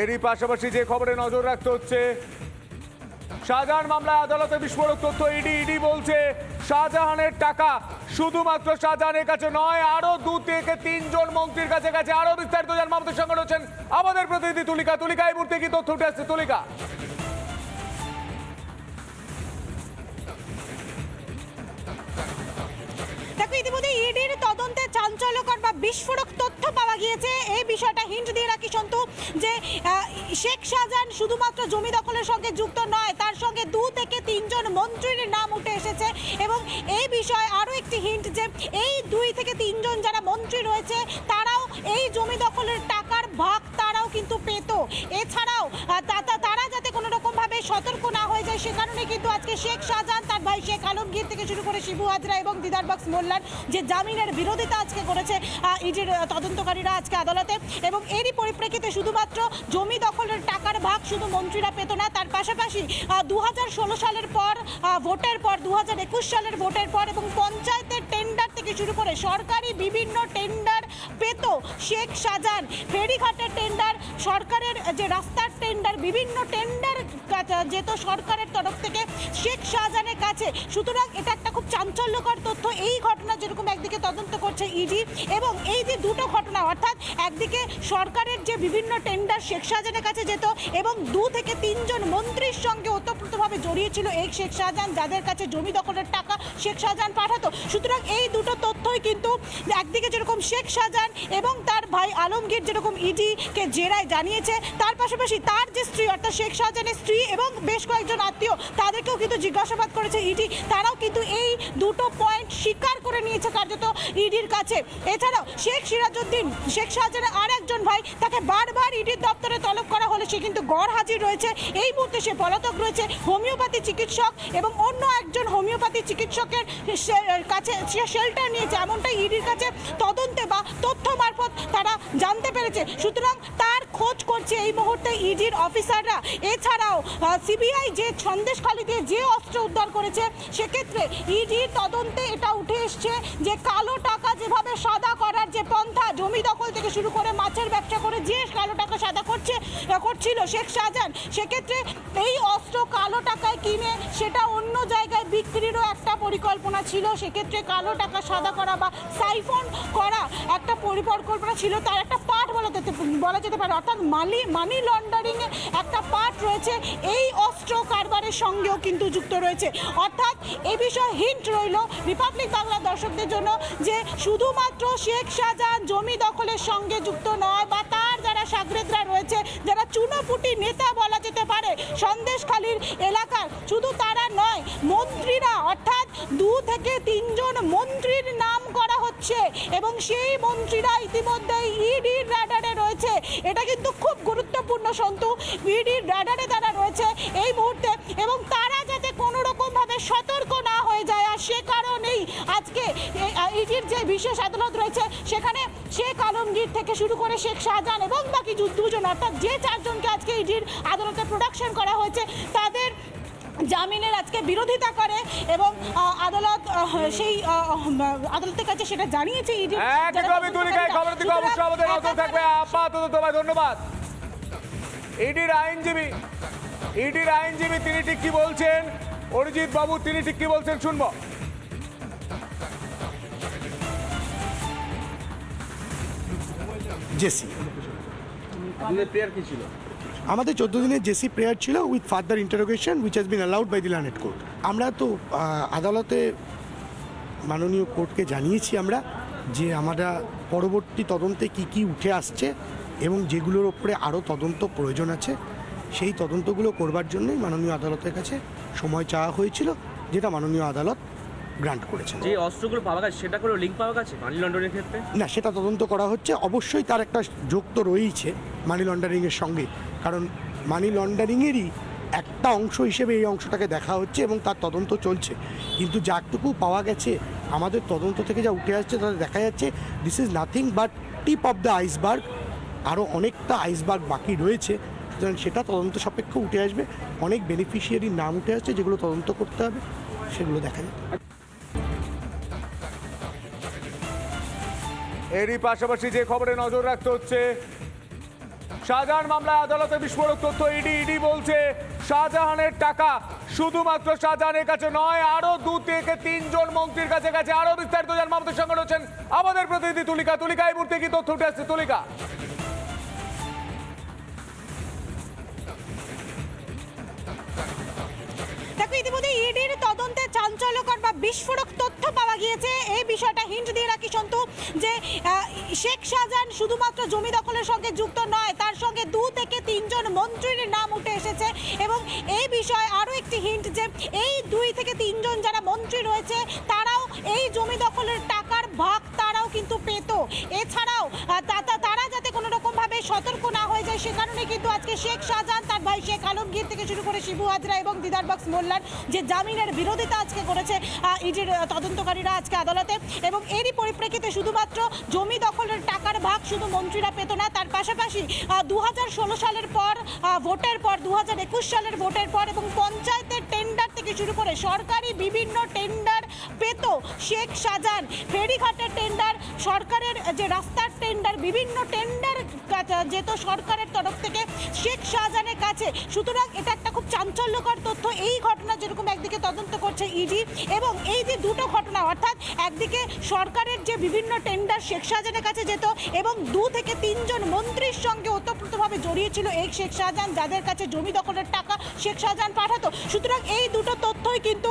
এরই পাশাপাশি যে খবরে নজর রাখতে হচ্ছে, শাহজাহান মামলায় আদালতে বিস্ফোরক তথ্য ইডি ইডি বলছে, শাহজাহানের টাকা শুধুমাত্র শাহজাহানের কাছে নয়, আরও দু থেকে তিনজন মন্ত্রীর কাছে কাছে আরও বিস্তারিত জানব আমাদের সঙ্গে রয়েছেন আমাদের প্রতিনিধি তুলিকা। তুলিকা, এই মুহূর্তে কি তথ্য উঠে আসছে? তুলিকা। দেখো, ইতিমধ্যে ইডির তদন্তে চাঞ্চল্যকর বা বিস্ফোরক তথ্য পাওয়া গিয়েছে। এই বিষয়টা হিন্ট দিয়ে রাখি সন্তু, যে শেখ শাহজাহান শুধুমাত্র জমি দখলের সঙ্গে যুক্ত নয়, তার সঙ্গে দু থেকে তিনজন মন্ত্রীর নাম উঠে এসেছে। এবং এই বিষয়ে আরও একটি হিন্ট, যে, এই দুই থেকে তিনজন যারা মন্ত্রী রয়েছে, তারাও এই জমি দখলের টাকার ভাগ তারাও কিন্তু পেত। এছাড়াও তারা যাতে কোনো রকমভাবে সতর্ক না হয়ে যায় সে কারণে কিন্তু আজকে শেখ শাহজাহান, তার ভাই শেখ আলমগীর থেকে শুরু করে শিবু হাজরা এবং দিদার বক্স মোল্লার যে জামিনের বিরোধিতা আজকে করেছে ইডির তদন্তকারীরা আজকে আদালতে। এবং এরই পরিপ্রেক্ষিতে শুধুমাত্র জমি দখলের টাকার ভাগ শুধু মন্ত্রীরা পেত না, তার পাশাপাশি দু হাজার ষোলো সালের পর ভোটের পর দু হাজার একুশ সালের ভোটের পর এবং পঞ্চায়েতের টেন্ডার থেকে শুরু করে সরকারি বিভিন্ন টেন্ডার পেত শেখ শাহজাহান। ফেরিঘাটের টেন্ডার সরকারের যে রাস্তার টেন্ডার বিভিন্ন টেন্ডার যেত সরকারের তরফ থেকে শেখ শাহজাহানের কাছে। সুতরাং এটা একটা খুব চাঞ্চল্যকর তথ্য। এই ঘটনা যেরকম একদিকে তদন্ত করছে ইডি এবং এই যে দুটো ঘটনা, অর্থাৎ একদিকে সরকারের যে বিভিন্ন টেন্ডার শেখ শাহজাহানের কাছে যেত এবং দু থেকে তিনজন মন্ত্রীর সঙ্গে ওতপ্রোতভাবে জড়িয়ে ছিল এই শেখ শাহজাহান, যাদের কাছে জমি দখলের টাকা শেখ শাহজাহান পাঠাতো। সুতরাং এই দুটো তথ্যই কিন্তু একদিকে যেরকম শেখ শাহজাহান এবং তার ভাই আলমগীর যেরকম ইডি কে জেরায় জানিয়েছে। তার পাশাপাশি তার যে স্ত্রী, অর্থাৎ শেখ শাহজাহানের স্ত্রী এবং বেশ কয়েকজন আত্মীয়, তাদেরকেও কিন্তু জিজ্ঞাসাবাদ করেছে ইডি। তারাও কিন্তু এই দুটো পয়েন্ট স্বীকার করে নিয়েছে কার্যত ইডির কাছে। এছাড়াও শেখ সিরাজউদ্দিন, শেখ শাহজাহানের আর একজন ভাই, তাকে বারবার ইডির দপ্তরে তলব করা হলে সে কিন্তু গড় হাজির রয়েছে। এই মুহূর্তে সে পলাতক রয়েছে, হোমিওপ্যাথি চিকিৎসক এবং অন্য একজন হোমিওপ্যাথি চিকিৎসকের কাছে সে শেল্টার নিয়েছে। এমনটাই ইডির কাছে তদন্তে বা তথ্য মারফত তারা জানতে পেরেছে। সুতরাং তার খোঁজ করছে এই মুহূর্তে ইডির অফিসাররা। এছাড়াও সিবিআই যে সন্দেশখালি দিয়ে যে অস্ত্র উদ্ধার করেছে, সেক্ষেত্রে ইডির তদন্তে এটা উঠে এসছে। যে কালো টাকা যেভাবে সাদা করার যে পন্থা জমি দখল থেকে শুরু করে মাছের ব্যবসা করে যে কালো টাকা সাদা করছে, করছিল শেখ শাহজাহান, সেক্ষেত্রে এই অস্ত্র কালো টাকায় কিনে সেটা অন্য জায়গায় বিক্রিরও একটা পরিকল্পনা ছিল। সেক্ষেত্রে কালো টাকা সাদা করা বা সাইফন করা একটা পরিকল্পনা ছিল। তার একটা পার্ট বলা যেতে বলা যেতে পারে। অর্থাৎ মানি মানি লন্ডারিংয়ে একটা পার্ট রয়েছে। এই অস্ত্র কারবারের সঙ্গেও কিন্তু যুক্ত রয়েছে। অর্থাৎ এ বিষয়ে হিন্ট রইল। রিপাবলিক বাংলা দর্শকদের জন্য যে শুধুমাত্র শেখ শাহজাহান জমি দখলের সঙ্গে যুক্ত নয়, বা তার যারা সাগরেদরা রয়েছে, যারা চুনোপুটি নেতা বলা যেতে পারে, সন্দেশখালীর এলাকার, শুধু তারা নয়, মন্ত্রীরা, অর্থাৎ দু থেকে তিনজন মন্ত্রীর নাম করা হচ্ছে, এবং সেই মন্ত্রীরা ইতিমধ্যেই ইডির র্যাডারে রয়েছে। এটা কিন্তু খুব গুরুত্বপূর্ণ, সন্তু। ইডির র্যাডারে তারা রয়েছে এই মুহূর্তে, এবং তারা যাতে কোনো রকমভাবে সতর্ক সে কারণেই আজকে ইডির যে বিশেষ আদালত রয়েছে সেখানে শেখ আলমগীর থেকে শুরু করে শেখ শাহজাহান এবং বাকি দুজন অর্থাৎ যে চারজনকে আজকে ইডির আদালতে প্রোডাকশন করা হয়েছে তাদের জামিনের আজকে বিরোধিতা করে এবং আদালত সেই আদালতের কাছে সেটা জানিয়েছে ইডি এই খবরের দিকে অবশ্যই আমাদের নজর থাকবে। আপাতত তোমায় ধন্যবাদ। ইডির আইনজীবী ইডির আইনজীবী তিনি ঠিক কি বলছেন? অরিজিৎ বাবু তিনি ঠিক কি বলছেন? শুনব। জেসি। আমাদের চোদ্দ দিনের জেসি প্রেয়ার ছিল with further interrogation which has been allowed by the learned court আমরা তো আদালতে মাননীয় কোর্টকে জানিয়েছি আমরা যে আমরা পরবর্তী তদন্তে কি কি উঠে আসছে এবং যেগুলোর ওপরে আরও তদন্ত প্রয়োজন আছে সেই তদন্তগুলো করবার জন্যই মাননীয় আদালতের কাছে সময় চাওয়া হয়েছিল যেটা মাননীয় আদালত গ্রান্ট করেছেন। যে অস্ত্রগুলো পাওয়া গেছে সেটা করে লিঙ্ক পাওয়া গেছে মানি লন্ডনের ক্ষেত্রে? না সেটা তদন্ত করা হচ্ছে। অবশ্যই তার একটা যোগ তো রয়েইছে মানি লন্ডারিংয়ের সঙ্গে। কারণ মানি লন্ডারিংয়েরই একটা অংশ হিসেবে এই অংশটাকে দেখা হচ্ছে এবং তার তদন্ত চলছে। কিন্তু যাটুকু পাওয়া গেছে আমাদের তদন্ত থেকে যা উঠে আসছে তাতে দেখা যাচ্ছে this is nothing but tip of the iceberg আরও অনেকটা আইসবার্গ বাকি রয়েছে। সুতরাং সেটা তদন্ত সাপেক্ষ উঠে আসবে। অনেক বেনিফিশিয়ারির নাম উঠে আসছে যেগুলো তদন্ত করতে হবে সেগুলো দেখা যাবে। এরই পাশাপাশি যে খবরে নজর রাখতে হচ্ছে, শাহজাহান মামলায় আদালতে বিস্ফোরক তথ্য ইডি ইডি বলছে, শাহজাহানের টাকা শুধুমাত্র শাহজাহানের কাছে নয়, আরও দু থেকে তিনজন মন্ত্রীর কাছে কাছে আরও বিস্তারিত জানব আমাদের সঙ্গে রয়েছেন আমাদের প্রতিনিধি তুলিকা। তুলিকা, এই মুহূর্তে কি তথ্য উঠে আসছে? তুলিকা। চাঞ্চল্যকর বা বিস্ফোরক তথ্য পাওয়া গিয়েছে। এই বিষয়টা হিন্ট দিয়ে রাখি সন্তু, যে শেখ শাহজাহান শুধুমাত্র জমি দখলের সঙ্গে যুক্ত নয়, তার সঙ্গে দু থেকে তিনজন মন্ত্রীর নাম উঠে এসেছে এবং এই বিষয়ে আরও একটি হিন্ট যে, এই দুই থেকে তিনজন যারা মন্ত্রী রয়েছে, তারাও এই জমি দখলের টাকার ভাগ তারাও কিন্তু পেত। এছাড়াও তারা যাতে কোনো রকম ভাবে সতর্ক না হয়ে যায়, সে কারণে কিন্তু আজকে শেখ শাহজাহান, তার ভাই শেখ শুরু করে শিবু হাজরা এবং দিদার বক্স মোল্লার যে জামিনের বিরোধিতা আজকে করেছে ইডির তদন্তকারীরা আজকে আদালতে। এবং এরই পরিপ্রেক্ষিতে শুধুমাত্র জমি দখলের টাকার ভাগ শুধু মন্ত্রীরা পেত না, তার পাশাপাশি দু হাজার ষোলো সালের পর ভোটের পর দু হাজার একুশ সালের ভোটের পর এবং পঞ্চায়েতের টেন্ডার থেকে শুরু করে সরকারি বিভিন্ন টেন্ডার পেত শেখ শাহজাহান ফেরিঘাটের টেন্ডার সরকারের যে রাস্তার টেন্ডার বিভিন্ন টেন্ডার যেত সরকারের তরফ থেকে শেখ শাহজাহানের কাছে। সুতরাং এটা একটা খুব চাঞ্চল্যকর তথ্য। এই ঘটনা যেরকম একদিকে তদন্ত করছে ইডি এবং এই যে দুটো ঘটনা, অর্থাৎ একদিকে সরকারের যে বিভিন্ন টেন্ডার শেখ শাহজাহানের কাছে যেত এবং দু থেকে তিনজন মন্ত্রীর সঙ্গে ওতপ্রোতভাবে জড়িয়ে ছিল এই শেখ শাহজাহান যাদের কাছে জমি দখলের টাকা শেখ শাহজাহান পাঠাতো। সুতরাং এই দুটো তথ্যই কিন্তু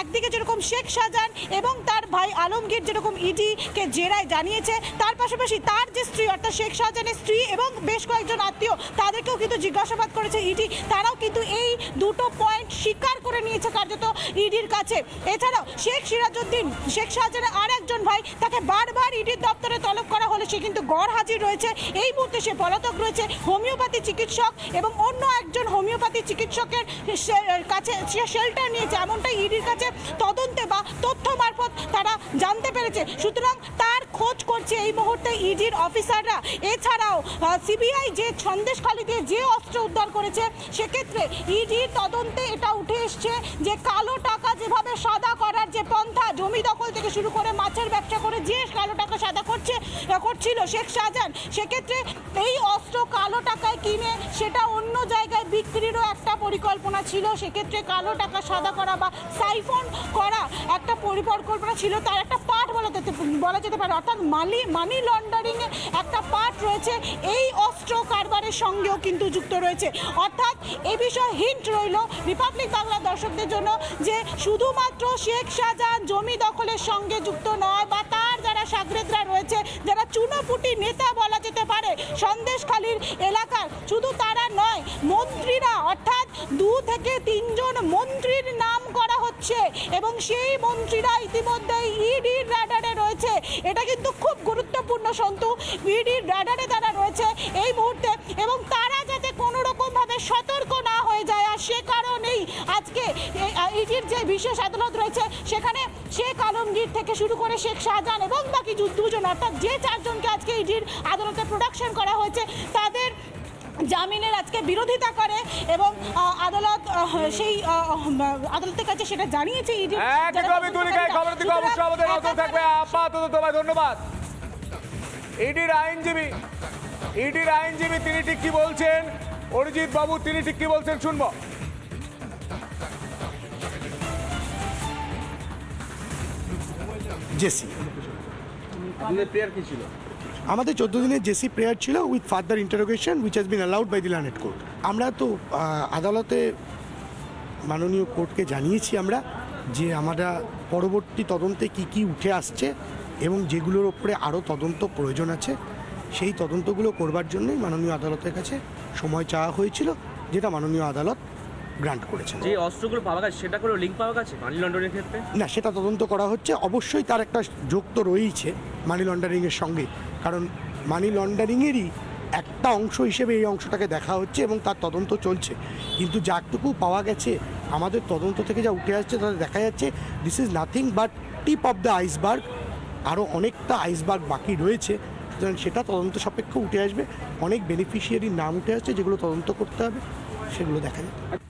একদিকে যেরকম শেখ শাহজাহান এবং তার ভাই আলমগীর যেরকম ইডিকে জেরায় জানিয়েছে, তার পাশাপাশি তার যে স্ত্রী, অর্থাৎ শেখ শাহজাহানের স্ত্রী এবং বেশ কয়েকজন আত্মীয়, তাদেরকেও কিন্তু জিজ্ঞাসাবাদ করেছে ইডি। তারাও কিন্তু এই দুটো পয়েন্ট স্বীকার করে নিয়েছে কার্যত ইডির কাছে। এছাড়াও শেখ সিরাজউদ্দিন, শেখ শাহজাহানের আর একজন ভাই, তাকে বারবার ইডির দপ্তরে তলব করা হলে সে কিন্তু গড় হাজির রয়েছে। এই মুহূর্তে সে পলাতক রয়েছে, হোমিওপ্যাথি চিকিৎসক এবং অন্য একজন হোমিওপ্যাথি চিকিৎসকের কাছে সে শেল্টার নিয়েছে, এমনটাই ইডির কাছে তদন্তে তথ্য মারফত তারা জানতে পেরেছে। সুতরাং তার খোঁজ করছে এই মুহূর্তে ইডির অফিসাররা। এছাড়াও সিবিআই যে সন্দেশখালি দিয়ে যে অস্ত্র উদ্ধার করেছে, সেক্ষেত্রে ইডির তদন্তে এটা উঠে এসছে যে কালো টাকা যেভাবে সাদা করার যে পন্থা, জমি দখল থেকে শুরু করে মাছের ব্যবসা করে যে কালো টাকা সাদা করছে, করছিল শেখ শাহজাহান, সেক্ষেত্রে এই অস্ত্র কালো টাকায় কিনে সেটা অন্য জায়গায় বিক্রিরও একটা পরিকল্পনা ছিল। সেক্ষেত্রে কালো টাকা সাদা করা বা সাইফন করা একটা পরিকল্পনা ছিল। তার একটা পার্ট বলা যেতে বলা যেতে পারে। অর্থাৎ মানি মানি লন্ডারিং এ একটা পার্ট রয়েছে। এই অস্ত্র কারবারের সঙ্গেও কিন্তু যুক্ত রয়েছে। অর্থাৎ এ বিষয়ে হিন্ট রইল রিপাবলিক বাংলা দর্শকদের জন্য যে শুধুমাত্র শেখ শাহজাহান জমি দখলের সঙ্গে যুক্ত নয়, বা তার যারা সাগরেদরা রয়েছে, যারা চুনোপুটি নেতা বলা যেতে পারে, সন্দেশখালীর এলাকার, শুধু তারা নয়, মন্ত্রীরা, অর্থাৎ দু থেকে তিনজন মন্ত্রীর নাম করা হচ্ছে এবং সেই মন্ত্রীরা ইতিমধ্যে ইডির রাডারে রয়েছে। এটা কিন্তু খুব গুরুত্বপূর্ণ, সন্তু। ইডির রাডারে তারা রয়েছে এই মুহূর্তে এবং তারা যাতে কোনো রকমভাবে সতর্ক না হয়ে যায়, আর সে কারণেই আজকে ইডির যে বিশেষ আদালত রয়েছে, সেখানে শেখ আলমগীর থেকে শুরু করে শেখ শাহজাহান এবং বাকি দুজন, অর্থাৎ যে চারজনকে আজকে ইডির আদালতে প্রোডাকশন করা হয়েছে, তাদের জামিনের আজকে বিরোধিতা করে এবং আদালত সেই আদালতের কাছে সেটা জানিয়েছে ইডি একদমই এই দিকে অবশ্যই আমাদের নজর থাকবে। আপাতত তোমায় ধন্যবাদ। ইডির আইনজীবী ইডির আইনজীবী তিনি ঠিক কি বলছেন? অরিজিৎ বাবু তিনি ঠিক কি বলছেন? শুনব। জেসি প্রেয়ার কি ছিল? আমাদের চোদ্দ দিনের জেসি প্রেয়ার ছিল with further interrogation which has been allowed by the learned court আমরা তো আদালতে মাননীয় কোর্টকে জানিয়েছি আমরা যে আমরা পরবর্তী তদন্তে কি কি উঠে আসছে এবং যেগুলোর ওপরে আরও তদন্ত প্রয়োজন আছে, সেই তদন্তগুলো করবার জন্যই মাননীয় আদালতের কাছে সময় চাওয়া হয়েছিল, যেটা মাননীয় আদালত গ্রান্ট করেছেন। যে অস্ত্রগুলো পাওয়া গেছে সেটা কোনো লিঙ্ক পাওয়া গেছে মানি লন্ডনের ক্ষেত্রে? না সেটা তদন্ত করা হচ্ছে। অবশ্যই তার একটা যোগ তো রয়েইছে মানি লন্ডারিংয়ের সঙ্গে। কারণ মানি লন্ডারিংয়েরই একটা অংশ হিসেবে এই অংশটাকে দেখা হচ্ছে এবং তার তদন্ত চলছে। কিন্তু যাটুকু পাওয়া গেছে আমাদের তদন্ত থেকে যা উঠে আসছে তাতে দেখা যাচ্ছে this is nothing but tip of the iceberg আরও অনেকটা আইসবার্গ বাকি রয়েছে। সুতরাং সেটা তদন্ত সাপেক্ষ উঠে আসবে। অনেক বেনিফিশিয়ারির নাম উঠে আসছে যেগুলো তদন্ত করতে হবে সেগুলো দেখা যাবে।